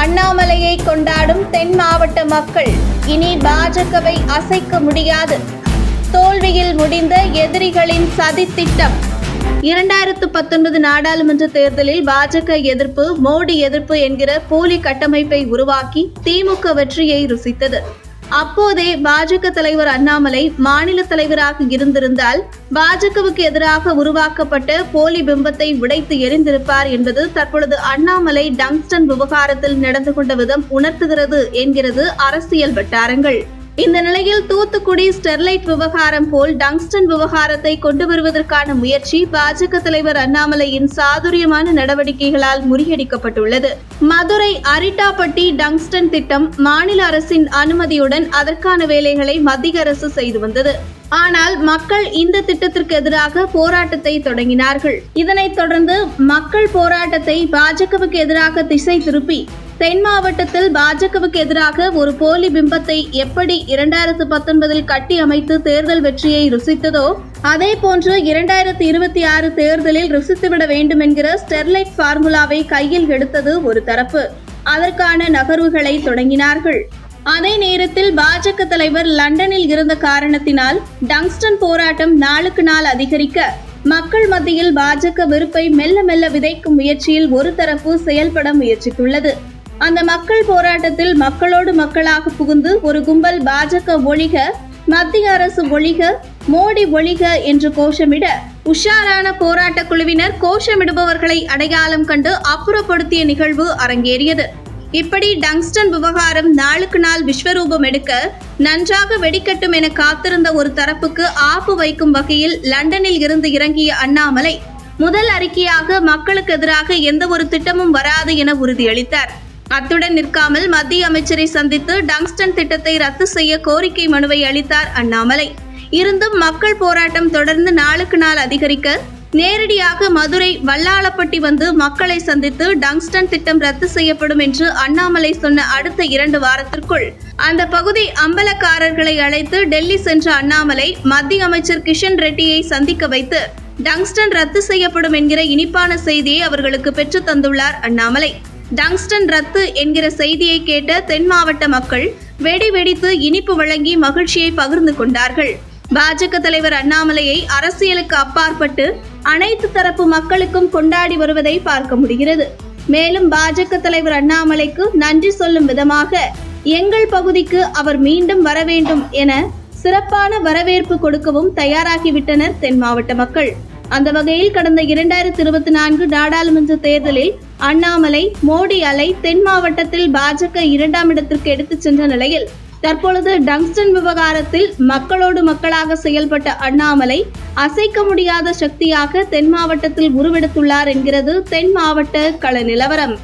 அண்ணாமலையை கொண்டாடும் தென் மாவட்ட மக்கள் இனி பாஜகவை அசைக்க முடியாது. தோல்வியில் முடிந்த எதிரிகளின் சதி திட்டம் இரண்டாயிரத்து பத்தொன்பது நாடாளுமன்ற தேர்தலில் பாஜக எதிர்ப்பு மோடி எதிர்ப்பு என்கிற போலி கட்டமைப்பை உருவாக்கி திமுக வெற்றியை ருசித்தது. அப்போதே பாஜக தலைவர் அண்ணாமலை மாநில தலைவராக இருந்திருந்தால் பாஜகவுக்கு எதிராக உருவாக்கப்பட்ட போலி பிம்பத்தை உடைத்து எரிந்திருப்பார் என்பது தற்பொழுது அண்ணாமலை டங்ஸ்டன் விவகாரத்தில் நடந்து கொண்ட விதம் உணர்த்துகிறது என்கிறது அரசியல் வட்டாரங்கள். இந்த நிலையில் தூத்துக்குடி ஸ்டெர்லைட் விவகாரம் போல் டங்ஸ்டன் விவகாரத்தை கொண்டு வருவதற்கான முயற்சி பாஜக தலைவர் அண்ணாமலையின் சாதுரியமான நடவடிக்கைகளால் முறியடிக்கப்பட்டுள்ளது. மதுரை அரிட்டாப்பட்டி டங்ஸ்டன் திட்டம் மாநில அரசின் அனுமதியுடன் அதற்கான வேலைகளை மத்திய அரசு செய்து வந்தது. ஆனால் மக்கள் இந்த திட்டத்திற்கு எதிராக போராட்டத்தை தொடங்கினார்கள். இதனைத் தொடர்ந்து மக்கள் போராட்டத்தை பாஜகவுக்கு எதிராக திசை திருப்பி தென் மாவட்டத்தில் பாஜகவுக்கு எதிராக ஒரு போலி பிம்பத்தை எப்படி இரண்டாயிரத்து பத்தொன்பதில் கட்டி அமைத்து தேர்தல் வெற்றியை ருசித்ததோ அதே போன்று இரண்டாயிரத்தி இருபத்தி ஆறு தேர்தலில் ருசித்துவிட வேண்டும் என்கிற ஸ்டெர்லைட் ஃபார்முலாவை கையில் எடுத்தது ஒரு தரப்பு. அதற்கான நகர்வுகளை தொடங்கினார்கள். அதே நேரத்தில் பாஜக தலைவர் லண்டனில் இருந்த காரணத்தினால் டங்ஸ்டன் போராட்டம் நாளுக்கு நாள் அதிகரிக்க மக்கள் மத்தியில் பாஜக வெறுப்பை மெல்ல மெல்ல விதைக்கும் முயற்சியில் ஒரு தரப்பு செயல்பட முயற்சித்துள்ளது. அந்த மக்கள் போராட்டத்தில் மக்களோடு மக்களாக புகுந்து ஒரு கும்பல் பாஜக ஒழிக மத்திய அரசு ஒழிக மோடி ஒழிக என்று கோஷமிட உஷாரான போராட்ட குழுவினர் கோஷமிடுபவர்களை அடையாளம் கண்டு அப்புறப்படுத்திய நிகழ்வு அரங்கேறியது. இப்படி டங்ஸ்டன் விவகாரம் நாளுக்கு நாள் விஸ்வரூபம் எடுக்க நன்றாக வெடிக்கட்டும் என காத்திருந்த ஒரு தரப்புக்கு ஆப்பு வைக்கும் வகையில் லண்டனில் இருந்து இறங்கிய அண்ணாமலை முதல் அறிக்கையாக மக்களுக்கு எதிராக எந்த ஒரு திட்டமும் வராது என உறுதியளித்தார். அத்துடன் நிற்காமல் மத்திய அமைச்சரை சந்தித்து டங்ஸ்டன் திட்டத்தை ரத்து செய்ய கோரிக்கை மனுவை அளித்தார் அண்ணாமலை. இருந்தும் மக்கள் போராட்டம் தொடர்ந்து நாளுக்கு நாள் அதிகரிக்க நேரடியாக மதுரை வல்லாளப்பட்டி வந்து மக்களை சந்தித்து டங்ஸ்டன் திட்டம் ரத்து செய்யப்படும் என்று அண்ணாமலை சொன்ன அடுத்த இரண்டு வாரத்திற்குள். அந்த பகுதி அம்பலக்காரர்களை அழைத்து டெல்லி சென்ற அண்ணாமலை மத்திய அமைச்சர் கிஷன் ரெட்டியை சந்திக்க வைத்து டங்ஸ்டன் ரத்து செய்யப்படும் என்கிற இனிப்பான செய்தியை அவர்களுக்கு பெற்று தந்துள்ளார் அண்ணாமலை. டங்ஸ்டன் ரத்து என்கிற செய்தியை கேட்ட தென் மாவட்ட மக்கள் வெடி வெடித்து இனிப்பு வழங்கி மகிழ்ச்சியை பகிர்ந்து கொண்டார்கள். பாஜக தலைவர் அண்ணாமலையை அரசியலுக்கு அப்பாற்பட்டு அனைத்து தரப்பு மக்களுக்கும் கொண்டாடி வருவதை பார்க்க முடிகிறது. மேலும் பாஜக தலைவர் அண்ணாமலைக்கு நன்றி சொல்லும் விதமாக எங்கள் பகுதிக்கு அவர் மீண்டும் வர வேண்டும் என சிறப்பான வரவேற்பு கொடுக்கவும் தயாராகிவிட்டனர் தென் மாவட்ட மக்கள். அந்த வகையில் கடந்த இரண்டாயிரத்தி இருபத்தி நான்கு நாடாளுமன்ற தேர்தலில் அண்ணாமலை மோடி அலை தென் மாவட்டத்தில் பாஜக இரண்டாம் இடத்திற்கு எடுத்துச் சென்ற நிலையில் தற்பொழுது டங்ஸ்டன் விவகாரத்தில் மக்களோடு மக்களாக செயல்பட்ட அண்ணாமலை அசைக்க முடியாத சக்தியாக தென் மாவட்டத்தில் உருவெடுத்துள்ளார் என்கிறது தென் மாவட்ட கள நிலவரம்.